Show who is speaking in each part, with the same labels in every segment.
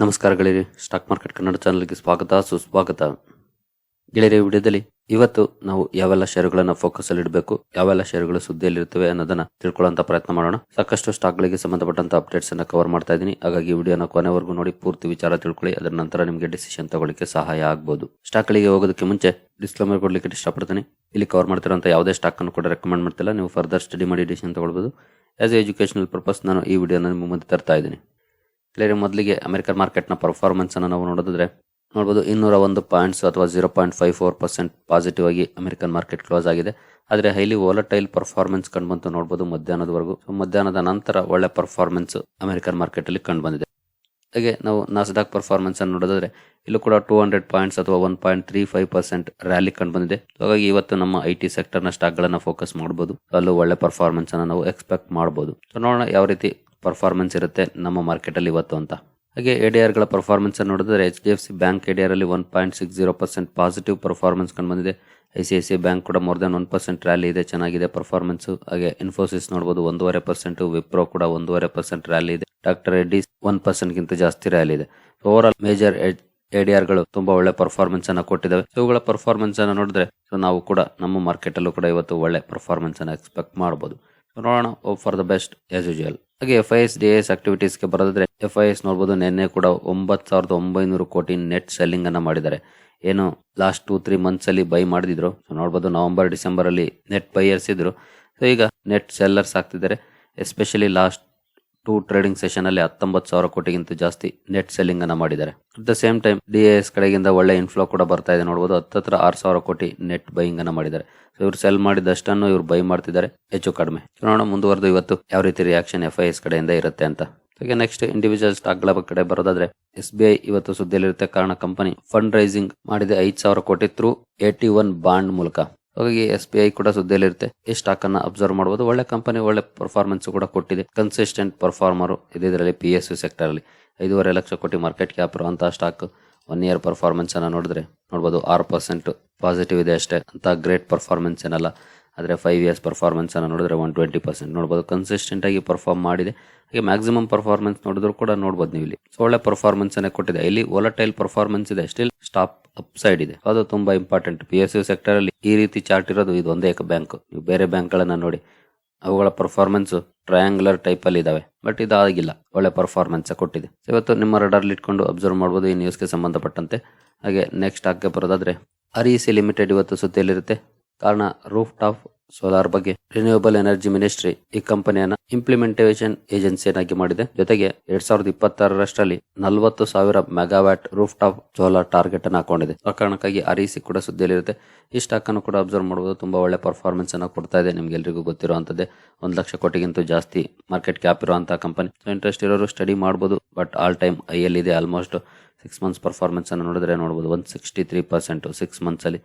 Speaker 1: ನಮಸ್ಕಾರ ಗೆಳೆಯರಿ, stock market Kannada ಚಾನಲ್ಗೆ ಸ್ವಾಗತ, ಸುಸ್ವಾಗತ. ಗೆಳೆಯರ ವಿಡಿಯೋದಲ್ಲಿ ಇವತ್ತು ನಾವು ಯಾವೆಲ್ಲ ಶೇರುಗಳನ್ನು ಫೋಕಸ್ ಅಲ್ಲಿ ಇಡಬೇಕು, ಯಾವೆಲ್ಲ ಷೇರುಗಳು ಸುದ್ದಿಯಲ್ಲಿರ್ತವೆ ಅನ್ನೋದನ್ನ ತಿಳ್ಕೊಳ್ಳುವಂತ ಪ್ರಯತ್ನ ಮಾಡೋಣ. ಸಾಕಷ್ಟು ಸ್ಟಾಕ್ ಗಳಿಗೆ ಸಂಬಂಧಪಟ್ಟಂತ ಅಪ್ಡೇಟ್ಸ್ ಅನ್ನ ಕವರ್ ಮಾಡ್ತಾ ಇದ್ದೀನಿ ಹಾಗಾಗಿ ವಿಡಿಯೋನ ಕೊನೆವರೆಗೂ ನೋಡಿ, ಪೂರ್ತಿ ವಿಚಾರ ತಿಳ್ಕೊಳ್ಳಿ. ಅದರ ನಂತರ ನಿಮಗೆ ಡಿಸಿಷನ್ ತಗೊಳ್ಳಿಕ್ಕೆ ಸಹಾಯ ಆಗಬಹುದು ಸ್ಟಾಕ್ ಗಳಿಗೆ ಹೋಗೋದಕ್ಕೆ ಮುಂಚೆ ಡಿಸ್ಕ್ಲೇಮರ್ ಕೊಡ್ಲಿಕ್ಕೆ ಇಷ್ಟಪಡ್ತೀನಿ. ಇಲ್ಲಿ ಕವರ್ ಮಾಡ್ತಿರೋಂಥ ಯಾವುದೇ ಸ್ಟಾಕ್ ಅನ್ನು ಕೂಡ ರೆಕಮೆಂಡ್ ಮಾಡ್ತಿಲ್ಲ. ನೀವು ಫರ್ದರ್ ಸ್ಟಡಿ ಮಾಡಿ ಡಿಸಿಷನ್ ತಗೊಳ್ಬಹುದು ಆಸ್ ಎ ಎಜುಕೇಶನಲ್ ಪರ್ಪಸ್ ನಾನು ಈ ವಿಡಿಯೋನ ನಿಮ್ಮ ಮುಂದೆ ತರ್ತಾ ಇದ್ದೀನಿ. ಕ್ಲಿಯರ್ ಮೊದಲಿಗೆ ಅಮೆರಿಕನ್ ಮಾರ್ಕೆಟ್ನ ಪರ್ಫಾರ್ಮೆನ್ಸ್ ಅನ್ನು ನಾವು ನೋಡೋದಾದ್ರೆ ನೋಡ್ಬೋದು ಇನ್ನೂರ ಒಂದು ಪಾಯಿಂಟ್ಸ್ ಅಥವಾ zero point five four percent positive ಆಗಿ ಅಮೆರಿಕನ್ ಮಾರ್ಕೆಟ್ ಕ್ಲೋಸ್ ಆಗಿದೆ. ಆದರೆ ಹೈಲಿ ವೋಲಟೈಲ್ ಪರ್ಫಾರ್ಮೆನ್ಸ್ ಕಂಡು ಬಂತು ನೋಡ್ಬೋದು ಮಧ್ಯಾಹ್ನದವರೆಗೂ. ಮಧ್ಯಾಹ್ನದ ನಂತರ ಒಳ್ಳೆ ಪರ್ಫಾರ್ಮೆನ್ಸ್ ಅಮೆರಿಕನ್ ಮಾರ್ಕೆಟ್ ಅಲ್ಲಿ ಕಂಡು ಬಂದಿದೆ. ಹಾಗೆ ನಾವು ನಾಸ್ಡಾಕ್ ಪರ್ಫಾರ್ಮೆನ್ಸ್ ಅನ್ನು ನೋಡೋದಾದ್ರೆ ಇಲ್ಲೂ ಕೂಡ ಟೂ ಹಂಡ್ರೆಡ್ ಪಾಯಿಂಟ್ಸ್ ಅಥವಾ one point three five percent rally ಕಂಡು ಬಂದಿದೆ. ಹಾಗಾಗಿ ಇವತ್ತು ನಮ್ಮ ಐ ಟಿ ಸೆಕ್ಟರ್ನ ಸ್ಟಾಕ್ಗಳನ್ನು ಫೋಕಸ್ ಮಾಡಬಹುದು ಅಲ್ಲೂ ಒಳ್ಳೆ ಪರ್ಫಾರ್ಮೆನ್ಸ್ ಅನ್ನು ನಾವು ಎಕ್ಸ್ಪೆಕ್ಟ್ ಮಾಡಬಹುದು ನೋಡೋಣ ಯಾವ ರೀತಿ ಪರ್ಫಾರ್ಮೆನ್ಸ್ ಇರುತ್ತೆ ನಮ್ಮ ಮಾರ್ಕೆಟ್ ಅಲ್ಲಿ ಇವತ್ತು ಅಂತ. ಹಾಗೆ ಎಡಿಆರ್ಗಳ ಪರ್ಫಾರ್ಮೆನ್ಸ್ ಅನ್ನು ನೋಡಿದ್ರೆ H D F C bank ADR ಅಲ್ಲಿ one point six zero percent positive performance ಕಂಡು ಬಂದಿದೆ. I C I C bank ಕೂಡ more than one percent rally ಇದೆ, ಚೆನ್ನಾಗಿದೆ ಪರ್ಫಾರ್ಮೆನ್ಸ್ ಹಾಗೆ ಇನ್ಫೋಸಿಸ್ ನೋಡಬಹುದು ಒಂದೂವರೆ ಪರ್ಸೆಂಟ್ ವಿಪ್ರೋ ಕೂಡ ಒಂದೂವರೆ ಪರ್ಸೆಂಟ್ ರ್ಯಾಲಿ ಇದೆ. ಡಾಕ್ಟರ್ ರೆಡ್ಡಿ ಒನ್ ಪರ್ಸೆಂಟ್ ಗಿಂತ ಜಾಸ್ತಿ ರ್ಯಾಲಿ ಇದೆ. ಓವರ್ ಆಲ್ ಮೇಜರ್ ಎಡಿಆರ್ಗಳು ತುಂಬಾ ಒಳ್ಳೆ ಪರ್ಫಾರ್ಮೆನ್ಸ್ ಅನ್ನ ಕೊಟ್ಟಿದ್ದಾವೆ. ಇವುಗಳ ಪರ್ಫಾರ್ಮೆನ್ಸ್ ಅನ್ನ ನೋಡಿದ್ರೆ ಸೊ ನಾವು ಕೂಡ ನಮ್ಮ ಮಾರ್ಕೆಟ್ ಅಲ್ಲೂ ಕೂಡ ಇವತ್ತು ಒಳ್ಳೆ ಪರ್ಫಾರ್ಮೆನ್ಸ್ ಅನ್ನ ಎಕ್ಸ್ಪೆಕ್ಟ್ ಮಾಡಬಹುದು ನೋಡೋಣ. For the best as usual ಹಾಗೆ F I S D S ಆಕ್ಟಿವಿಟೀಸ್ಗೆ ಬರೋದಾದ್ರೆ ಎಫ್ ಐ ಎಸ್ ನೋಡ್ಬೋದು, ನಿನ್ನೆ ಕೂಡ ಒಂಬತ್ತು ಸಾವಿರದ ಒಂಬೈನೂರು ಕೋಟಿ ನೆಟ್ ಸೆಲ್ಲಿಂಗ್ ಅನ್ನ ಮಾಡಿದ್ದಾರೆ. ಏನು ಲಾಸ್ಟ್ ಟೂ ತ್ರೀ ಮಂತ್ಸ್ ಅಲ್ಲಿ ಬೈ ಮಾಡಿದ್ರು ನೋಡ್ಬೋದು, ನವೆಂಬರ್, ಡಿಸೆಂಬರ್ ಅಲ್ಲಿ ನೆಟ್ ಬೈಯರ್ಸ್ ಇದ್ರು. ಸೊ ಈಗ ನೆಟ್ ಸೆಲ್ಲರ್ಸ್ ಆಗ್ತಿದ್ದಾರೆ. Especially last two trading session ಅಲ್ಲಿ ಹತ್ತೊಂಬತ್ತು ಸಾವಿರ ಕೋಟಿಗಿಂತ ಜಾಸ್ತಿ ನೆಟ್ ಸೆಲ್ಲಿಂಗ್ ಅನ್ನ ಮಾಡಿದ್ದಾರೆ at the same time D S ಕಡೆಗಿಂದ ಒಳ್ಳೆ ಇನ್ಫ್ಲೋ ಕೂಡ ಬರ್ತಾ ಇದೆ ನೋಡಬಹುದು ಹತ್ತತ್ರ ಆರು ಸಾವಿರ ಕೋಟಿ ನೆಟ್ ಬೈಯಿಂಗ್ ಅನ್ನ ಮಾಡಿದ್ದಾರೆ. ಸೊ ಇವ್ರು ಸೆಲ್ ಮಾಡಿದಷ್ಟನ್ನು ಇವ್ರು ಬೈ ಮಾಡ್ತಿದ್ದಾರೆ. ಹೆಚ್ಚು ಕಡಿಮೆ. ನೋಡೋಣ ಮುಂದುವರೆದು ಇವತ್ತು ಯಾವ ರೀತಿ ರಿಯಾಕ್ಷನ್ ಎಫ್ ಐ ಎಸ್ ಕಡೆಯಿಂದ ಇರುತ್ತೆ ಅಂತ. ಹಾಗೆ ನೆಕ್ಸ್ಟ್ ಇಂಡಿವಿಜುವಲ್ ಸ್ಟಾಕ್ಗಳ ಕಡೆ ಬರೋದಾದ್ರೆ ಎಸ್ ಬಿ ಐ ಇವತ್ತು ಸುದ್ದಿಯಲ್ಲಿರುತ್ತೆ. ಕಾರಣ ಕಂಪನಿ ಫಂಡ್ ರೈಸಿಂಗ್ ಮಾಡಿದೆ ಐದು ಸಾವಿರ ಕೋಟಿ ತ್ರೂ ಏಟಿ ಒನ್ ಬಾಂಡ್ ಮೂಲಕ. ಹಾಗಾಗಿ ಎಸ್ ಬಿ ಐ ಕೂಡ ಸುದ್ದಿಯಲ್ಲಿರುತ್ತೆ. ಈ ಸ್ಟಾಕ್ ಅನ್ನ ಅಬ್ಸರ್ವ್ ಮಾಡಬಹುದು ಒಳ್ಳೆ ಕಂಪನಿ ಒಳ್ಳೆ ಪರ್ಫಾರ್ಮೆನ್ಸ್ ಕೂಡ ಕೊಟ್ಟಿದೆ. ಕನ್ಸಿಸ್ಟೆಂಟ್ ಪರ್ಫಾರ್ಮರ್ ಇದರಲ್ಲಿ ಪಿ ಎಸ್ ಯು ಸೆಕ್ಟರ್ ಅಲ್ಲಿ. ಐದೂವರೆ ಲಕ್ಷ ಕೋಟಿ ಮಾರ್ಕೆಟ್ ಕ್ಯಾಪ್ ಇರುವಂತಹ ಸ್ಟಾಕ್ ಒನ್ ಇಯರ್ ಪರ್ಫಾರ್ಮೆನ್ಸ್ ಅನ್ನ ನೋಡಿದ್ರೆ ನೋಡಬಹುದು ಆರು ಪರ್ಸೆಂಟ್ ಪಾಸಿಟಿವ್ ಇದೆ ಅಷ್ಟೇ. ಅಂತ ಗ್ರೇಟ್ ಪರ್ಫಾರ್ಮೆನ್ಸ್ ಏನಲ್ಲ. ಆದರೆ ಫೈವ್ ಇಯರ್ಸ್ ಪರ್ಫಾರ್ಮೆನ್ಸನ್ನು ನೋಡಿದ್ರೆ ಒನ್ ಟ್ವೆಂಟಿ ಪರ್ಸೆಂಟ್ ನೋಡಬಹುದು ಕನ್ಸಿಸ್ಟೆಂಟಾಗಿ ಪರ್ಫಾರ್ಮ್ ಮಾಡಿದೆ. ಹಾಗೆ ಮ್ಯಾಕ್ಸಿಮಮ್ ಪರ್ಫಾರ್ಮೆನ್ಸ್ ನೋಡಿದ್ರು ಕೂಡ ನೋಡಬಹುದು ನೀವು ಇಲ್ಲಿ ಸೊ ಒಳ್ಳೆ ಪರ್ಫಾರ್ಮೆನ್ಸ್ ಅನ್ನೇ ಕೊಟ್ಟಿದೆ. ಇಲ್ಲಿ ವೋಲಟೈಲ್ ಪರ್ಫಾರ್ಮೆನ್ಸ್ ಇದೆ. ಸ್ಟಿಲ್ ಸ್ಟಾಪ್ ಅಪ್ ಸೈಡ್ ಇದೆ ಅದು ತುಂಬಾ important P S U sector ಅಲ್ಲಿ ಈ ರೀತಿ ಚಾರ್ಟ್ ಇರೋದು ಇದು ಒಂದೇ ಬ್ಯಾಂಕ್ ನೀವು ಬೇರೆ ಬ್ಯಾಂಕ್ಗಳನ್ನು ನೋಡಿ. ಅವುಗಳ ಪರ್ಫಾರ್ಮೆನ್ಸ್ ಟ್ರಯಾಂಗ್ಯುಲರ್ ಟೈಪ್ ಅಲ್ಲಿ ಇದಾವೆ. ಬಟ್ ಇದಾಗಿಲ್ಲ ಒಳ್ಳೆ ಪರ್ಫಾರ್ಮೆನ್ಸ್ ಕೊಟ್ಟಿದೆ. ಇವತ್ತು ನಿಮ್ಮ ರಡಾರ್ ಇಟ್ಕೊಂಡು ಅಬ್ಸರ್ವ್ ಮಾಡಬಹುದು ಈ ನ್ಯೂಸ್ಗೆ ಸಂಬಂಧಪಟ್ಟಂತೆ. ಹಾಗೆ ನೆಕ್ಸ್ಟ್ ಆಗ್ಗೆ ಬರೋದಾದ್ರೆ ಅರಿಸಿ ಲಿಮಿಟೆಡ್ ಇವತ್ತು ಸುದ್ದಿಯಲ್ಲಿರುತ್ತೆ. ಕಾರಣ ರೂಫ್ ಟಾಪ್ ಸೋಲಾರ್ ಬಗ್ಗೆ ರಿನ್ಯೂಯಬಲ್ ಎನರ್ಜಿ ಮಿನಿಸ್ಟ್ರಿ ಈ ಕಂಪನಿಯನ್ನ ಇಂಪ್ಲಿಮೆಂಟೇಷನ್ ಏಜೆನ್ಸಿಯನ್ನಾಗಿ ಮಾಡಿದೆ. ಜೊತೆಗೆ ಎರಡ್ ಸಾವಿರದ ಇಪ್ಪತ್ತಾರರಷ್ಟರಲ್ಲಿ ನಲವತ್ತು ಸಾವಿರ megawatt roof top solar target ಅನ್ನು ಹಾಕೊಂಡಿದೆ. ಆ ಕಾರಣಕ್ಕಾಗಿ ಕೂಡ ಸುದ್ದಿಯಲ್ಲಿರುತ್ತೆ. ಈ ಸ್ಟಾಕ್ ಅನ್ನು ಕೂಡ ಅಬ್ಸರ್ವ್ ಮಾಡಬಹುದು ತುಂಬಾ ಒಳ್ಳೆ ಪರ್ಫಾರ್ಮೆನ್ಸ್ ಅನ್ನು ಕೊಡ್ತಾ ಇದೆ ನಿಮ್ಗೆ ಎಲ್ರಿಗೂ ಗೊತ್ತಿರುವಂತದ್ದೇ. ಒಂದು ಲಕ್ಷ ಕೋಟಿಗಿಂತ ಜಾಸ್ತಿ ಮಾರ್ಕೆಟ್ ಕ್ಯಾಪ್ ಇರುವಂತಹ ಕಂಪನಿ ಇಂಟ್ರೆಸ್ಟ್ ಇರೋರು ಸ್ಟಡಿ ಮಾಡಬಹುದು but all time I L ಇದೆ ಆಲ್ಮೋಸ್ಟ್ ಸಿಕ್ಸ್ ಮಂತ್ಸ್ ಪರ್ಫಾರ್ಮೆನ್ಸ್ ಅನ್ನು ನೋಡಿದ್ರೆ ನೋಡಬಹುದು one sixty three percent six months ಅಲ್ಲಿ.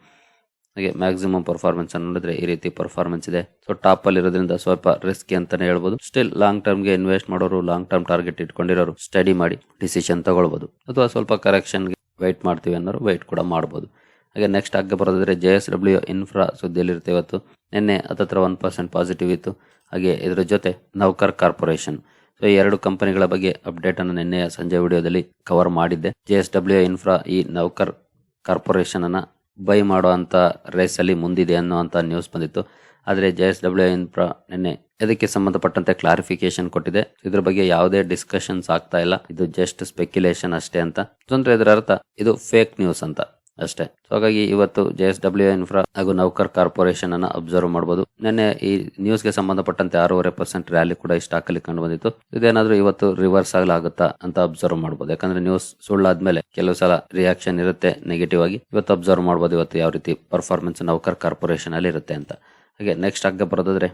Speaker 1: ಹಾಗೆ ಮ್ಯಾಕ್ಸಿಮಮ್ ಪರ್ಫಾರ್ಮೆನ್ಸ್ ಅನ್ನು ನೋಡಿದ್ರೆ ಈ ರೀತಿ ಪರ್ಫಾರ್ಮೆನ್ಸ್ ಇದೆ. ಸೊ ಟಾಪ್ ಅಲ್ಲಿ ಇರೋದ್ರಿಂದ ಸ್ವಲ್ಪ ರಿಸ್ಕಿ ಅಂತಾನೆ ಹೇಳ್ಬೋದು. ಸ್ಟಿಲ್ ಲಾಂಗ್ ಟರ್ಮ್ಗೆ ಇನ್ವೆಸ್ಟ್ ಮಾಡೋರು ಲಾಂಗ್ ಟರ್ಮ್ ಟಾರ್ಗೆಟ್ ಇಟ್ಕೊಂಡಿರೋರು ಸ್ಟಡಿ ಮಾಡಿ ಡಿಸಿಷನ್ ತಗೊಳ್ಬೋದು. ಅಥವಾ ಸ್ವಲ್ಪ ಕರೆಕ್ಷನ್ ವೆಯ್ಟ್ ಮಾಡ್ತೀವಿ ಅನ್ನೋರು ವೆಯ್ಟ್ ಕೂಡ ಮಾಡಬಹುದು ಹಾಗೆ ನೆಕ್ಸ್ಟ್ ಹಾಗೆ ಬರೋದಾದ್ರೆ ಜೆ ಎಸ್ ಡಬ್ಲ್ಯೂ ಇನ್ಫ್ರಾ ಸುದ್ದಿಯಲ್ಲಿರುತ್ತೆ ಇವತ್ತು. ನಿನ್ನೆ ಹತ್ತತ್ರ ಒನ್ ಪರ್ಸೆಂಟ್ ಪಾಸಿಟಿವ್ ಇತ್ತು. ಹಾಗೆ ಇದರ ಜೊತೆ ನೌಕರ್ ಕಾರ್ಪೊರೇಷನ್. ಸೊ ಈ ಎರಡು ಕಂಪನಿಗಳ ಬಗ್ಗೆ ಅಪ್ಡೇಟ್ ಅನ್ನು ನಿನ್ನೆ ಸಂಜೆ ವಿಡಿಯೋದಲ್ಲಿ ಕವರ್ ಮಾಡಿದ್ದೆ. ಜೆ ಎಸ್ ಡಬ್ಲ್ಯೂ ಇನ್ಫ್ರಾ ಈ ನೌಕರ್ ಕಾರ್ಪೊರೇಷನ್ ಅನ್ನ ಬೈ ಮಾಡುವಂಥ ರೇಸ್ ಅಲ್ಲಿ ಮುಂದಿದೆ ಅನ್ನುವಂಥ ನ್ಯೂಸ್ ಬಂದಿತ್ತು. ಆದರೆ ಜೆ ಎಸ್ ಡಬ್ಲ್ಯೂ ಇನ್ಫ್ರಾ ನಿನ್ನೆ ಇದಕ್ಕೆ ಸಂಬಂಧಪಟ್ಟಂತೆ ಕ್ಲಾರಿಫಿಕೇಶನ್ ಕೊಟ್ಟಿದೆ. ಇದ್ರ ಬಗ್ಗೆ ಯಾವುದೇ ಡಿಸ್ಕಷನ್ಸ್ ಆಗ್ತಾ ಇಲ್ಲ. ಇದು ಜಸ್ಟ್ ಸ್ಪೆಕ್ಯುಲೇಷನ್ ಅಷ್ಟೇ ಅಂತ. ಅಂದ್ರೆ ಇದರ ಅರ್ಥ, ಇದು ಫೇಕ್ ನ್ಯೂಸ್ ಅಂತ. ಅಷ್ಟೇ. ಸೊ ಹಾಗಾಗಿ ಇವತ್ತು ಜೆ ಎಸ್ ಡಬ್ಲ್ಯೂ ಇನ್ಫ್ರಾ ಹಾಗೂ ನೌಕರ್ ಕಾರ್ಪೊರೇಷನ್ ಅನ್ನ ಅಬ್ಸರ್ವ್ ಮಾಡಬಹುದು ನಿನ್ನೆ ಈ ನ್ಯೂಸ್ಗೆ ಸಂಬಂಧಪಟ್ಟಂತೆ ಆರೂವರೆ ಪರ್ಸೆಂಟ್ ರ್ಯಾಲಿ ಕೂಡ ಈ ಸ್ಟಾಕ್ ಅಲ್ಲಿ ಕಂಡು ಬಂದಿತ್ತು ಇದೇನಾದ್ರೂ ಇವತ್ತು ರಿವರ್ಸ್ ಆಗಲಾಗುತ್ತಾ ಅಂತ ಅಬ್ಸರ್ವ್ ಮಾಡಬಹುದು ಯಾಕಂದ್ರೆ ನ್ಯೂಸ್ ಸುಳ್ಳಾದ್ಮೇಲೆ ಕೆಲವು ಸಲ ರಿಯಾಕ್ಷನ್ ಇರುತ್ತೆ ನೆಗೆಟಿವ್ ಆಗಿ. ಇವತ್ತು ಅಬ್ಸರ್ವ್ ಮಾಡಬಹುದು ಇವತ್ತು ಯಾವ ರೀತಿ ಪರ್ಫಾರ್ಮೆನ್ಸ್ ನೌಕರ್ ಕಾರ್ಪೊರೇಷನ್ ಅಲ್ಲಿ ಇರುತ್ತೆ ಅಂತ. ಹಾಗೆ ನೆಕ್ಸ್ಟ್ ಆಗ ಬರೋದಾದ್ರೆ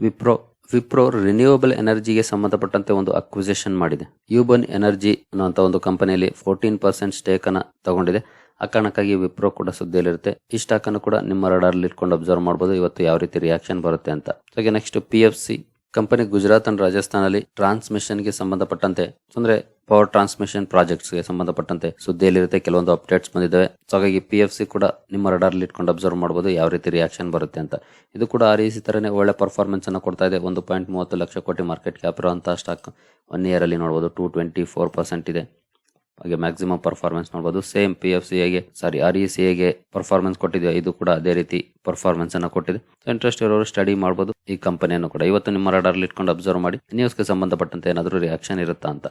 Speaker 1: ವಿಪ್ರೋ. ವಿಪ್ರೋ ರಿನ್ಯೂವಬಲ್ ಎನರ್ಜಿಗೆ ಸಂಬಂಧಪಟ್ಟಂತೆ ಒಂದು ಅಕ್ವಿಸಿಷನ್ ಮಾಡಿದೆ. ಯೂಬನ್ ಎನರ್ಜಿ ಅನ್ನುವಂತ ಒಂದು ಕಂಪನಿಯಲ್ಲಿ ಫೋರ್ಟೀನ್ ಪರ್ಸೆಂಟ್ ಸ್ಟೇಕ್ ಅನ್ನ ತಗೊಂಡಿದೆ. ಆ ಕಾರಣಕ್ಕಾಗಿ ವಿಪ್ರೋ ಕೂಡ ಸುದ್ದಿಯಲ್ಲಿರುತ್ತೆ. ಈ ಅನ್ನು ಕೂಡ ನಿಮ್ಮ ರಡಾರ್ಲ್ಲಿ ಇಟ್ಕೊಂಡು ಅಬ್ಸರ್ವ್ ಮಾಡಬಹುದು ಇವತ್ತು ಯಾವ ರೀತಿ ರಿಯಾಕ್ಷನ್ ಬರುತ್ತೆ ಅಂತ. ಹಾಗೆ next P F C company Gujarat and ರಾಜಸ್ಥಾನಲ್ಲಿ ಟ್ರಾನ್ಸ್ಮಿಷನ್ಗೆ ಸಂಬಂಧಪಟ್ಟಂತೆ, ಅಂದ್ರೆ ಪವರ್ ಟ್ರಾನ್ಸ್ಮಿಷನ್ ಪ್ರಾಜೆಕ್ಟ್ಸ್ಗೆ ಸಂಬಂಧಪಟ್ಟಂತೆ ಸುದ್ದಿಯಲ್ಲಿರುತ್ತೆ. ಕೆಲವೊಂದು ಅಪ್ಡೇಟ್ಸ್ ಬಂದಿದ್ದಾವೆ. ಸೊ ಹಾಗಾಗಿ ಪಿ ಎಫ್ ಸಿ ಕೂಡ ನಿಮ್ಮ ರಡಾರ್ ಇಟ್ಕೊಂಡು ಅಬ್ಸರ್ವ್ ಮಾಡಬಹುದು ಯಾವ ರೀತಿ ರಿಯಾಕ್ಷನ್ ಬರುತ್ತೆ ಅಂತ. ಇದು ಕೂಡ ಆ ರೀತಿ ತರನೇ ಒಳ್ಳೆ ಪರ್ಫಾರ್ಮೆನ್ಸ್ ಅನ್ನು ಕೊಡ್ತಾ ಇದೆ. ಒಂದು ಪಾಯಿಂಟ್ ಮೂವತ್ತು ಲಕ್ಷ ಕೋಟಿ ಮಾರ್ಕೆಟ್ ಕ್ಯಾಪ್ ಇರುವಂತಹ ಸ್ಟಾಕ್ ಒನ್ ಇಯರ್ ಅಲ್ಲಿ ನೋಡಬಹುದು ಟೂ ಟ್ವೆಂಟಿ ಫೋರ್ ಪರ್ಸೆಂಟ್ ಇದೆ. ಹಾಗೆ ಮ್ಯಾಕ್ಸಿಮಮ್ ಪರ್ಫಾರ್ಮೆನ್ಸ್ ನೋಡಬಹುದು ಸೇಮ್ ಪಿ ಎಫ್ ಸಿ ಎಗೆ ಸಾರಿ ಆರ್ ಇ ಸಿ ಎಗೆ ಪರ್ಫಾರ್ಮೆನ್ಸ್ ಕೊಟ್ಟಿದೆ ಇದು ಕೂಡ ಅದೇ ರೀತಿ ಪರ್ಫಾರ್ಮೆನ್ಸ್ ಅನ್ನ ಕೊಟ್ಟಿದೆ. ಇಂಟ್ರೆಸ್ಟ್ ಇರೋರು ಸ್ಟಡಿ ಮಾಡಬಹುದು ಈ ಕಂಪನಿಯನ್ನು ಕೂಡ. ಇವತ್ತು ನಿಮ್ಮ ಅಲ್ಲಿ ಇಟ್ಕೊಂಡು ಅಬ್ಸರ್ವ್ ಮಾಡಿ ನ್ಯೂಸ್ಗೆ ಸಂಬಂಧಪಟ್ಟಂತೆ ಏನಾದರೂ ರಿಯಾಕ್ಷನ್ ಇರುತ್ತಾ ಅಂತ.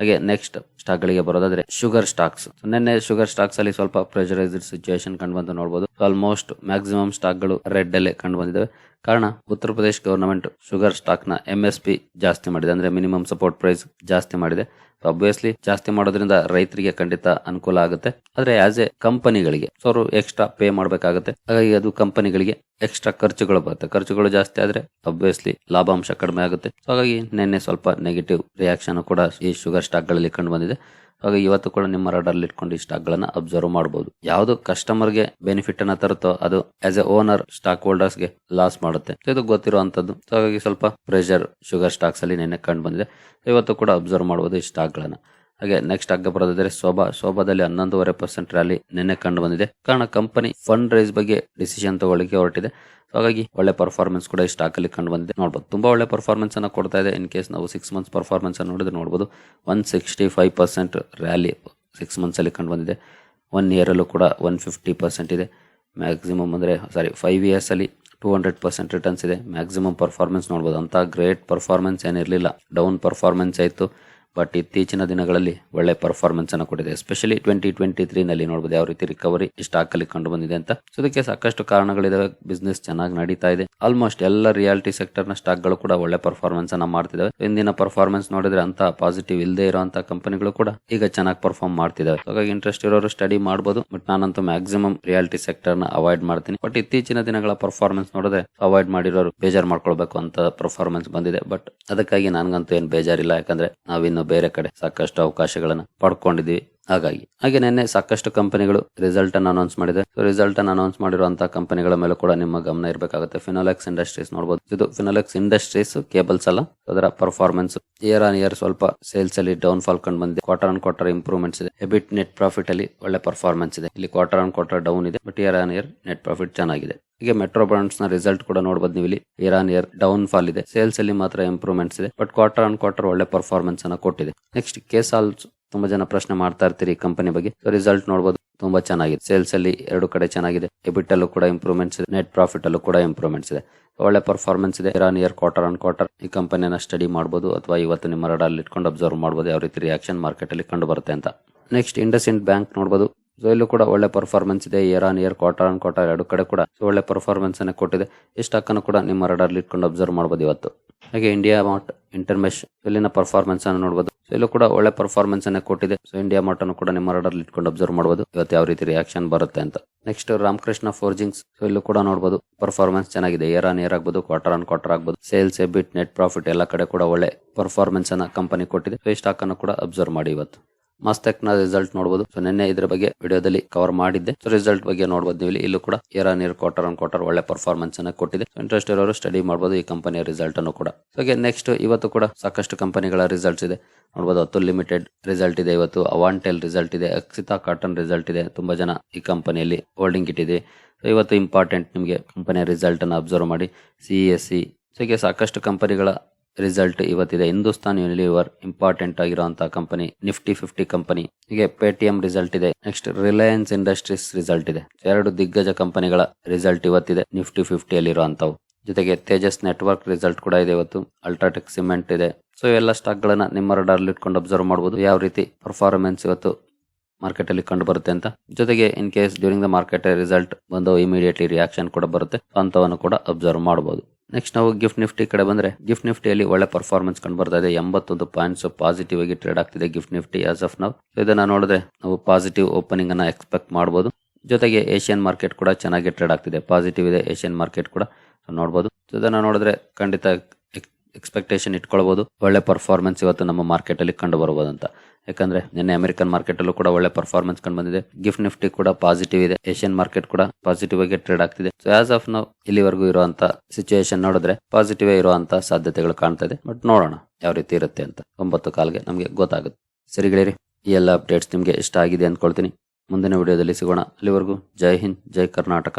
Speaker 1: ಹಾಗೆ ನೆಕ್ಸ್ಟ್ ಸ್ಟಾಕ್ ಗಳಿಗೆ ಬರೋದಾದ್ರೆ ಶುಗರ್ ಸ್ಟಾಕ್ಸ್ ನಿನ್ನೆ ಶುಗರ್ ಸ್ಟಾಕ್ಸ್ ಅಲ್ಲಿ ಸ್ವಲ್ಪ ಪ್ರೆಷರೈಸ್ಡ್ ಸಿಚುಯೇಷನ್ ಕಂಡು ಬಂದು ನೋಡಬಹುದು ಆಲ್ಮೋಸ್ಟ್ ಮ್ಯಾಕ್ಸಿಮಮ್ ಸ್ಟಾಕ್ಗಳು ರೆಡ್ ಅಲ್ಲೇ ಕಂಡು ಬಂದಿದೆ ಕಾರಣ, ಉತ್ತರ ಪ್ರದೇಶ ಗವರ್ನಮೆಂಟ್ ಶುಗರ್ ಸ್ಟಾಕ್ನ ಎಂ ಎಸ್ ಪಿ ಜಾಸ್ತಿ ಮಾಡಿದೆ. ಅಂದ್ರೆ ಮಿನಿಮಮ್ ಸಪೋರ್ಟ್ ಪ್ರೈಸ್ ಜಾಸ್ತಿ ಮಾಡಿದೆ. ಅಬ್ವಿಯಸ್ಲಿ ಜಾಸ್ತಿ ಮಾಡೋದ್ರಿಂದ ರೈತರಿಗೆ ಖಂಡಿತ ಅನುಕೂಲ ಆಗುತ್ತೆ. ಆದ್ರೆ ಆಸ್ ಎ ಕಂಪನಿಗಳಿಗೆ ಸೊ ಅವರು ಎಕ್ಸ್ಟ್ರಾ ಪೇ ಮಾಡಬೇಕಾಗುತ್ತೆ. ಹಾಗಾಗಿ ಅದು ಕಂಪನಿಗಳಿಗೆ ಎಕ್ಸ್ಟ್ರಾ ಖರ್ಚುಗಳು ಬರುತ್ತೆ. ಖರ್ಚುಗಳು ಜಾಸ್ತಿ ಆದ್ರೆ ಅಬ್ವಿಯಸ್ಲಿ ಲಾಭಾಂಶ ಕಡಿಮೆ ಆಗುತ್ತೆ. ಸೊ ಹಾಗಾಗಿ ನಿನ್ನೆ ಸ್ವಲ್ಪ ನೆಗೆಟಿವ್ ರಿಯಾಕ್ಷನ್ ಕೂಡ ಈ ಶುಗರ್ ಸ್ಟಾಕ್ಗಳಲ್ಲಿ ಕಂಡು ಬಂದಿದೆ. ಹಾಗಾಗಿ ಇವತ್ತು ಕೂಡ ನಿಮ್ಮ ರಡರ್ ಅಲ್ಲಿ ಇಟ್ಕೊಂಡು ಈ ಸ್ಟಾಕ್ ಗಳನ್ನ ಅಬ್ಸರ್ವ್ ಮಾಡಬಹುದು ಯಾವುದು ಕಸ್ಟಮರ್ಗೆ ಬೆನಿಫಿಟ್ ಅನ್ನ ತರುತ್ತೋ ಅದು ಆಸ್ ಎ ಓನರ್ ಸ್ಟಾಕ್ ಹೋಲ್ಡರ್ಸ್ಗೆ ಲಾಸ್ ಮಾಡುತ್ತೆ. ಇದು ಗೊತ್ತಿರುವಂತದ್ದು. ಹಾಗಾಗಿ ಸ್ವಲ್ಪ ಪ್ರೆಷರ್ ಶುಗರ್ ಸ್ಟಾಕ್ಸ್ ಅಲ್ಲಿ ನಿನ್ನೆ ಕಂಡು ಬಂದಿದೆ. ಇವತ್ತು ಕೂಡ ಅಬ್ಸರ್ವ್ ಮಾಡಬಹುದು ಈ ಸ್ಟಾಕ್ ಗಳನ್ನ. ಹಾಗೆ ನೆಕ್ಸ್ಟ್ ಅಗ್ಗ ಬರೋದಾದ್ರೆ ಶೋಭಾ. ಶೋಭಾದಲ್ಲಿ ಹನ್ನೊಂದೂವರೆ ಪರ್ಸೆಂಟ್ ರ್ಯಾಲಿ ನಿನ್ನೆ ಕಂಡು ಬಂದಿದೆ. ಕಾರಣ ಕಂಪನಿ ಫಂಡ್ ರೈಸ್ ಬಗ್ಗೆ ಡಿಸಿಷನ್ ತಗೊಳ್ಳಿಕ್ಕೆ ಹೊರಟಿದೆ. ಹಾಗಾಗಿ ಒಳ್ಳೆ ಪರ್ಫಾರ್ಮೆನ್ಸ್ ಕೂಡ ಈ ಸ್ಟಾಕ್ ಅಲ್ಲಿ ಕಂಡು ಬಂದಿದೆ. ನೋಡಬಹುದು ತುಂಬಾ ಒಳ್ಳೆ ಪರ್ಫಾರ್ಮೆನ್ಸ್ ಅನ್ನ ಕೊಡ್ತಾ ಇದೆ. ಇನ್ ಕೇಸ್ ನಾವು ಸಿಕ್ಸ್ ಮಂತ್ಸ್ ಪರ್ಫಾರ್ಮೆನ್ಸ್ ಅನ್ನು ನೋಡಿದ್ರೆ ನೋಡಬಹುದು one sixty five percent rally six months ಅಲ್ಲಿ ಕಂಡು ಬಂದಿದೆ. ಒನ್ ಇಯರ್ ಅಲ್ಲೂ ಕೂಡ ಒನ್ ಫಿಫ್ಟಿ ಪರ್ಸೆಂಟ್ ಇದೆ. ಮ್ಯಾಕ್ಸಿಮಮ್ ಅಂದ್ರೆ ಸಾರಿ ಫೈವ್ ಇಯರ್ಸ್ ಅಲ್ಲಿ ಟೂ ಹಂಡ್ರೆಡ್ ಪರ್ಸೆಂಟ್ ರಿಟರ್ನ್ಸ್ ಇದೆ. ಮ್ಯಾಕ್ಸಿಮಮ್ ಪರ್ಫಾರ್ಮೆನ್ಸ್ ನೋಡ್ಬೋದು. ಅಂತ ಗ್ರೇಟ್ ಪರ್ಫಾರ್ಮೆನ್ಸ್ ಏನಿರಲಿಲ್ಲ. ಡೌನ್ ಪರ್ಫಾರ್ಮೆನ್ಸ್ ಆಯಿತು. ಬಟ್ ಇತ್ತೀಚಿನ ದಿನಗಳಲ್ಲಿ ಒಳ್ಳೆ ಪರ್ಫಾರ್ಮೆನ್ಸ್ ಅನ್ನು ಕೊಟ್ಟಿದೆ. ಎಸ್ಪೆಷಲಿ ಟ್ವೆಂಟಿ ಟ್ವೆಂಟಿ ತ್ರೀ ನಲ್ಲಿ ನೋಡಬಹುದು ಯಾವ ರೀತಿ ರಿಕವರಿ ಸ್ಟಾಕ್ ಅಲ್ಲಿ ಕಂಡು ಬಂದಿದೆ ಅಂತ. ಸೊ ಇದಕ್ಕೆ ಸಾಕಷ್ಟು ಕಾರಣಗಳಿದಾವೆ. ಬಿಸ್ನೆಸ್ ಚೆನ್ನಾಗಿ ನಡೀತಾ ಇದೆ. ಆಲ್ಮೋಸ್ಟ್ ಎಲ್ಲ ರಿಯಾಲಿಟಿ ಸೆಕ್ಟರ್ನ ಸ್ಟಾಕ್ಗಳು ಕೂಡ ಒಳ್ಳೆ ಪರ್ಫಾರ್ಮೆನ್ಸ್ ಅನ್ನ ಮಾಡ್ತಿದಾವೆ. ಇಂದಿನ ಪರ್ಫಾರ್ಮೆನ್ಸ್ ನೋಡಿದ್ರೆ ಅಂತ ಪಾಸಿಟಿವ್ ಇಲ್ಲದೆ ಇರುವಂತಹ ಕಂಪನಿಗಳು ಕೂಡ ಈಗ ಚೆನ್ನಾಗಿ ಪರ್ಫಾರ್ಮ್ ಮಾಡ್ತಿದಾವೆ. ಹಾಗಾಗಿ ಇಂಟ್ರೆಸ್ಟ್ ಇರೋರು ಸ್ಟಡಿ ಮಾಡಬಹುದು ಬಟ್ ನಾನಂತೂ ಮ್ಯಾಕ್ಸಿಮಮ್ ರಿಯಾಲಿಟಿ ಸೆಕ್ಟರ್ನ ಅವಾಯ್ಡ್ ಮಾಡ್ತೀನಿ. ಬಟ್ ಇತ್ತೀಚಿನ ದಿನಗಳ ಪರ್ಫಾರ್ಮೆನ್ಸ್ ನೋಡಿದ್ರೆ ಅವಾಯ್ಡ್ ಮಾಡಿರೋರು ಬೇಜಾರ್ ಮಾಡ್ಕೊಳ್ಬೇಕು ಅಂತ ಪರ್ಫಾರ್ಮೆನ್ಸ್ ಬಂದಿದೆ. ಬಟ್ ಅದಕ್ಕಾಗಿ ನನ್ಗಂತೂ ಏನ್ ಬೇಜಾರಿಲ್ಲ. ಯಾಕಂದ್ರೆ ನಾವಿನ್ನು ಬೇರೆ ಕಡೆ ಸಾಕಷ್ಟು ಅವಕಾಶಗಳನ್ನ ಪಡ್ಕೊಂಡಿದೀವಿ ಹಾಗಾಗಿ. ಹಾಗೆ ನಿನ್ನೆ ಸಾಕಷ್ಟು ಕಂಪನಿಗಳು ರಿಸಲ್ಟ್ ಅನ್ನು ಅನೌನ್ಸ್ ಮಾಡಿದೆ. ರಿಸಲ್ಟ್ ಅನ್ನು ಅನೌನ್ಸ್ ಮಾಡಿರುವಂತಹ ಕಂಪನಿಗಳ ಮೇಲೆ ಕೂಡ ನಿಮ್ಮ ಗಮನ ಇರಬೇಕಾಗುತ್ತೆ. ಫಿನೋಲೆಕ್ಸ್ ಇಂಡಸ್ಟ್ರೀಸ್ ನೋಡಬಹುದು ಇದು ಫಿನೋಲೆಕ್ಸ್ ಇಂಡಸ್ಟ್ರೀಸ್ ಕೇಬಲ್ಸ್ ಅಲ್ಲ. ಅದರ ಪರ್ಫಾರ್ಮೆನ್ಸ್ ಇಯರ್ ಆನ್ ಇಯರ್ ಸ್ವಲ್ಪ ಸೇಲ್ಸ್ ಅಲ್ಲಿ ಡೌನ್ ಫಾಲ್ ಕಂಡು ಬಂದಿದೆ. ಕ್ವಾರ್ಟರ್ ಆನ್ ಕ್ವಾರ್ಟರ್ ಇಂಪ್ರೂವ್ಮೆಂಟ್ಸ್ ಇದೆ. ಎಬಿಟ್ ನೆಟ್ ಪ್ರಾಫಿಟ್ ಅಲ್ಲಿ ಒಳ್ಳೆ ಪರ್ಫಾರ್ಮೆನ್ಸ್ ಇದೆ. ಇಲ್ಲಿ ಕ್ವಾರ್ಟರ್ ಆನ್ ಕ್ವಾರ್ಟರ್ ಡೌನ್ ಇದೆ but year on year net profit ಚೆನ್ನಾಗಿದೆ. ಹೀಗೆ ಮೆಟ್ರೋ ಬ್ರಾಂಡ್ಸ್ನ ರಿಸಲ್ಟ್ ಕೂಡ ನೋಡಬಹುದು ನೀವು ಇಲ್ಲಿ year on year down fall ಇದೆ. ಸೇಲ್ಸ್ ಅಲ್ಲಿ ಮಾತ್ರ ಇಂಪ್ರೂವ್ಮೆಂಟ್ಸ್ ಇದೆ ಬಟ್ ಕ್ವಾರ್ಟರ್ ಆನ್ ಕ್ವಾರ್ಟರ್ ಒಳ್ಳೆ ಪರ್ಫಾರ್ಮೆನ್ಸ್ ಅನ್ನ ಕೊಟ್ಟಿದೆ. ನೆಕ್ಸ್ಟ್ ಕೇಸಾಲ್ಸ್ ತುಂಬಾ ಜನ ಪ್ರಶ್ನೆ ಮಾಡ್ತಾ ಇರ್ತೀರಿ ಕಂಪನಿ ಬಗ್ಗೆ. ರಿಸಲ್ಟ್ ನೋಡಬಹುದು ತುಂಬಾ ಚೆನ್ನಾಗಿದೆ. ಸೇಲ್ಸ್ ಅಲ್ಲಿ ಎರಡು ಕಡೆ ಚೆನ್ನಾಗಿದೆ. ಎಬಿಟ್ ಅಲ್ಲೂ ಕೂಡ ಇಂಪ್ರೂವ್ಮೆಂಟ್ಸ್ ಇದೆ. ನೆಟ್ ಪ್ರಾಫಿಟ್ ಅಲ್ಲೂ ಕೂಡ ಇಂಪ್ರೂವ್ಮೆಂಟ್ಸ್ ಇದೆ. ಒಳ್ಳೆ ಪರ್ಫಾರ್ಮೆನ್ಸ್ ಇದೆ. Year on year quarter on quarter ಈ ಕಂಪನಿಯನ್ನ ಸ್ಟಡಿ ಮಾಡಬಹುದು ಅಥವಾ ಇವತ್ತು ನಿಮ್ಮ ರಡಲ್ಲಿ ಇಟ್ಕೊಂಡು ಅಬ್ಸರ್ವ್ ಮಾಡಬಹುದು ಯಾವ ರೀತಿ ರಿಯಾಕ್ಷನ್ ಮಾರ್ಕೆಟ್ ಅಲ್ಲಿ ಕಂಡು ಬರುತ್ತೆ ಅಂತ. ನೆಕ್ಸ್ಟ್ ಇಂಡಸ್ ಇಂಡ್ ಬ್ಯಾಂಕ್ ನೋಡಬಹುದು ಸೊ ಇಲ್ಲೂ ಕೂಡ ಒಳ್ಳೆ ಪರ್ಫಾರ್ಮೆನ್ಸ್ ಇದೆ. Year on year quarter and quarter ಎರಡು ಕಡೆ ಕೂಡ. ಒಳ್ಳೆ ಪರ್ಫಾರ್ಮೆನ್ಸ್ ಅನ್ನು ಕೊಟ್ಟಿದೆ. ಈ ಸ್ಟಾಕ್ ಕೂಡ ನಿಮ್ಮ ರಡಲ್ಲಿ ಇಟ್ಕೊಂಡು ಅಬ್ಸರ್ವ್ ಮಾಡಬಹುದು ಇವತ್ತು. ಹಾಗೆ ಇಂಡಿಯಾ ಮಾರ್ಟ್ ಇಂಟರ್ಮೆಶ್ ಇಲ್ಲಿನ ಪರ್ಫಾರ್ಮೆನ್ಸ್ ಅನ್ನು ನೋಡಬಹುದು ಇಲ್ಲೂ ಕೂಡ ಒಳ್ಳೆ ಪರ್ಫಾರ್ಮೆನ್ಸ್ ಅನ್ನು ಕೊಟ್ಟಿದೆ. ಸೊ ಇಂಡಿಯಾ ಮಾರ್ಟ್ ಅನ್ನು ಕೂಡ ನಿಮ್ಮ ಆರ್ಡರ್ ಇಟ್ಕೊಂಡು ಅಬ್ಸರ್ವ್ ಮಾಡಬಹುದು ಇವತ್ತು ಯಾವ ರೀತಿ ರಿಯಾಕ್ಷನ್ ಬರುತ್ತೆ ಅಂತ. ನೆಕ್ಸ್ಟ್ ರಾಮಕೃಷ್ಣ ಫೋರ್ಜಿಂಗ್ಸ್ ಸೊ ಇಲ್ಲೂ ಕೂಡ ನೋಡಬಹುದು ಪರ್ಫಾರ್ಮೆನ್ಸ್ ಚೆನ್ನಾಗಿದೆ. ಏರ್ ಆನ್ ಇಯರ್ ಆಗ್ಬೋದು ಕ್ವಾರ್ಟರ್ ಆನ್ ಕ್ವಾರ್ಟರ್ ಆಗ್ಬೋದು. ಸೇಲ್ಸ್ ಎಬಿಟ್ ನೆಟ್ ಪ್ರಾಫಿಟ್ ಎಲ್ಲ ಕಡೆ ಕೂಡ ಒಳ್ಳೆ ಪರ್ಫಾರ್ಮೆನ್ಸ್ ಅನ್ನ ಕಂಪನಿ ಕೊಟ್ಟಿದೆ. ಸೊ ಈ ಸ್ಟಾಕ್ ಅನ್ನು ಕೂಡ ಅಬ್ಸರ್ವ್ ಮಾಡಿ ಇವತ್ತು. ಮಸ್ತೆಕ್ನ ರಿಸಲ್ಟ್ ನೋಡಬಹುದು ಸೊ ನಿನ್ನೆ ಇದ್ರ ಬಗ್ಗೆ ವಿಡಿಯೋದಲ್ಲಿ ಕವರ್ ಮಾಡಿದ್ದೆ. ಸೊ ರಿಸಲ್ಟ್ ಬಗ್ಗೆ ನೋಡಬಹುದು ನೀವು ಇಲ್ಲಿ. ಕೂಡ year on year quarter on quarter ಒಳ್ಳೆ ಪರ್ಫಾರ್ಮೆನ್ಸ್ ಅನ್ನ ಕೊಟ್ಟಿದೆ. ಇಂಟ್ರೆಸ್ಟ್ ಇರೋರು ಸ್ಟಡಿ ಮಾಡಬಹುದು ಈ ಕಂಪನಿಯ ರಿಸಲ್ಟ್ ಅನ್ನು ಕೂಡ. ಸೊ ನೆಕ್ಸ್ಟ್ ಇವತ್ತು ಕೂಡ ಸಾಕಷ್ಟು ಕಂಪನಿಗಳ ರಿಸಲ್ಟ್ಸ್ ಇದೆ. ನೋಡಬಹುದು ಅತ್ತು ಲಿಮಿಟೆಡ್ ರಿಸಲ್ಟ್ ಇದೆ ಇವತ್ತು. ಅವಾಂಟೆಲ್ ರಿಸಲ್ಟ್ ಇದೆ. ಅಕ್ಷಿತಾ ಕಾಟನ್ ರಿಸಲ್ಟ್ ಇದೆ. ತುಂಬಾ ಜನ ಈ ಕಂಪನಿಯಲ್ಲಿ ಹೋಲ್ಡಿಂಗ್ ಇಟ್ಟಿದೆ ಸೊ ಇವತ್ತು ಇಂಪಾರ್ಟೆಂಟ್ ನಿಮಗೆ ಕಂಪನಿಯ ರಿಸಲ್ಟ್ ಅನ್ನು ಅಬ್ಸರ್ವ್ ಮಾಡಿ. ಸಿ ಎಸ್ ಸಿ ಹೀಗೆ ಸಾಕಷ್ಟು ಕಂಪನಿಗಳ ರಿಸಲ್ಟ್ ಇವತ್ತಿದೆ. ಹಿಂದೂಸ್ತಾನ್ ಯೂನಿಲಿವರ್ ಇಂಪಾರ್ಟೆಂಟ್ ಆಗಿರುವಂತಹ ಕಂಪನಿ, ನಿಫ್ಟಿ ಫಿಫ್ಟಿ ಕಂಪನಿ. ಹೀಗೆ ಪೇಟಿಎಂ ರಿಸಲ್ಟ್ ಇದೆ. ನೆಕ್ಸ್ಟ್ ರಿಲಯನ್ಸ್ ಇಂಡಸ್ಟ್ರೀಸ್ ರಿಸಲ್ಟ್ ಇದೆ. ಎರಡು ದಿಗ್ಗಜ ಕಂಪನಿಗಳ ರಿಸಲ್ಟ್ ಇವತ್ತಿದೆ, ನಿಫ್ಟಿ ಫಿಫ್ಟಿಯಲ್ಲಿರುವಂತವು ಜೊತೆಗೆ ತೇಜಸ್ ನೆಟ್ವರ್ಕ್ ರಿಸಲ್ಟ್ ಕೂಡ ಇದೆ ಇವತ್ತು. ಅಲ್ಟ್ರಾಟೆಕ್ ಸಿಮೆಂಟ್ ಇದೆ. ಸೊ ಎಲ್ಲ ಸ್ಟಾಕ್ ಗಳನ್ನ ನಿಮ್ಮ ಅಲ್ಲಿ ಇಟ್ಕೊಂಡು ಅಬ್ಸರ್ವ್ ಮಾಡಬಹುದು ಯಾವ ರೀತಿ ಪರ್ಫಾರ್ಮೆನ್ಸ್ ಇವತ್ತು ಮಾರ್ಕೆಟ್ ಅಲ್ಲಿ ಕಂಡು ಬರುತ್ತೆ ಅಂತ. ಜೊತೆಗೆ in case during the market result ಬಂದು ಇಮಿಡಿಯೇಟ್ಲಿ ರಿಯಾಕ್ಷನ್ ಕೂಡ ಬರುತ್ತೆ. ಅಂತವನ್ನು ಕೂಡ ಅಬ್ಸರ್ವ್ ಮಾಡಬಹುದು ನೆಕ್ಸ್ಟ್ ನಾವು ಗಿಫ್ಟ್ ನಿಫ್ಟಿ ಕಡೆ ಬಂದ್ರೆ ಗಿಫ್ಟ್ ನಿಫ್ಟಿಯಲ್ಲಿ ಒಳ್ಳೆ ಪರ್ಫಾರ್ಮೆನ್ಸ್ ಕಂಡು ಬರ್ತಾ ಇದೆ ಎಂಬತ್ತೊಂದು ಪಾಯಿಂಟ್ಸ್ ಪಾಸಿಟಿವ್ ಆಗಿ ಟ್ರೇಡ್ ಆಗ್ತಿದೆ ಗಿಫ್ಟ್ ನಿಫ್ಟಿ ಆಸ್ ಆಫ್ ನಾವು ಇದನ್ನ ನೋಡಿದ್ರೆ ನಾವು ಪಾಸಿಟಿವ್ ಓಪನಿಂಗ್ ಅನ್ನ ಎಕ್ಸ್ಪೆಕ್ಟ್ ಮಾಡಬಹುದು ಜೊತೆಗೆ ಏಷ್ಯನ್ ಮಾರ್ಕೆಟ್ ಕೂಡ ಚೆನ್ನಾಗಿ ಟ್ರೇಡ್ ಆಗ್ತಿದೆ. ಪಾಸಿಟಿವ್ ಇದೆ ಏಷ್ಯನ್ ಮಾರ್ಕೆಟ್ ಕೂಡ. ನೋಡಬಹುದು ಇದನ್ನ ನೋಡಿದ್ರೆ ಖಂಡಿತ ಎಕ್ಸ್ಪೆಕ್ಟೇಷನ್ ಇಟ್ಕೊಳ್ಬಹುದು ಒಳ್ಳೆ ಪರ್ಫಾರ್ಮೆನ್ಸ್ ಇವತ್ತು ನಮ್ಮ ಮಾರ್ಕೆಟ್ ಅಲ್ಲಿ ಕಂಡು ಅಂತ ಯಾಕಂದ್ರೆ ನಿನ್ನೆ ಅಮೆರಿಕನ್ ಮಾರ್ಕೆಟ್ ಅಲ್ಲೂ ಕೂಡ ಒಳ್ಳೆ ಪರ್ಫಾರ್ಮೆನ್ಸ್ ಕಂಡು ಬಂದಿದೆ ಗಿಫ್ಟ್ ನಿಫ್ಟಿ ಕೂಡ ಪಾಸಿಟಿವ್ ಇದೆ. ಏಷ್ಯನ್ ಮಾರ್ಕೆಟ್ ಕೂಡ ಪಾಸಿಟಿವ್ ಆಗಿ ಟ್ರೇಡ್ ಆಗ್ತಿದೆ. ಸೊ ಆಸ್ ಆಫ್ ನಾವು ಇಲ್ಲಿವರೆಗೂ ಇರುವಂತ ಸಿಚುವೇಶನ್ ನೋಡಿದ್ರೆ ಪಾಸಿಟಿವ್ ಇರುವಂತ ಸಾಧ್ಯತೆಗಳು ಕಾಣ್ತಾ ಇದೆ. ಬಟ್ ನೋಡೋಣ ಯಾವ ರೀತಿ ಇರುತ್ತೆ ಅಂತ. ಒಂಬತ್ತು ಕಾಲ್ಗೆ ನಮಗೆ ಗೊತ್ತಾಗುತ್ತೆ. ಸರಿಗಳಿರಿ ಈ ಎಲ್ಲ ಅಪ್ಡೇಟ್ಸ್ ನಿಮಗೆ ಇಷ್ಟ ಆಗಿದೆ ಅಂದ್ಕೊಳ್ತೀನಿ. ಮುಂದಿನ ವಿಡಿಯೋದಲ್ಲಿ ಸಿಗೋಣ. ಅಲ್ಲಿವರೆಗೂ ಜೈ ಹಿಂದ್, ಜೈ ಕರ್ನಾಟಕ.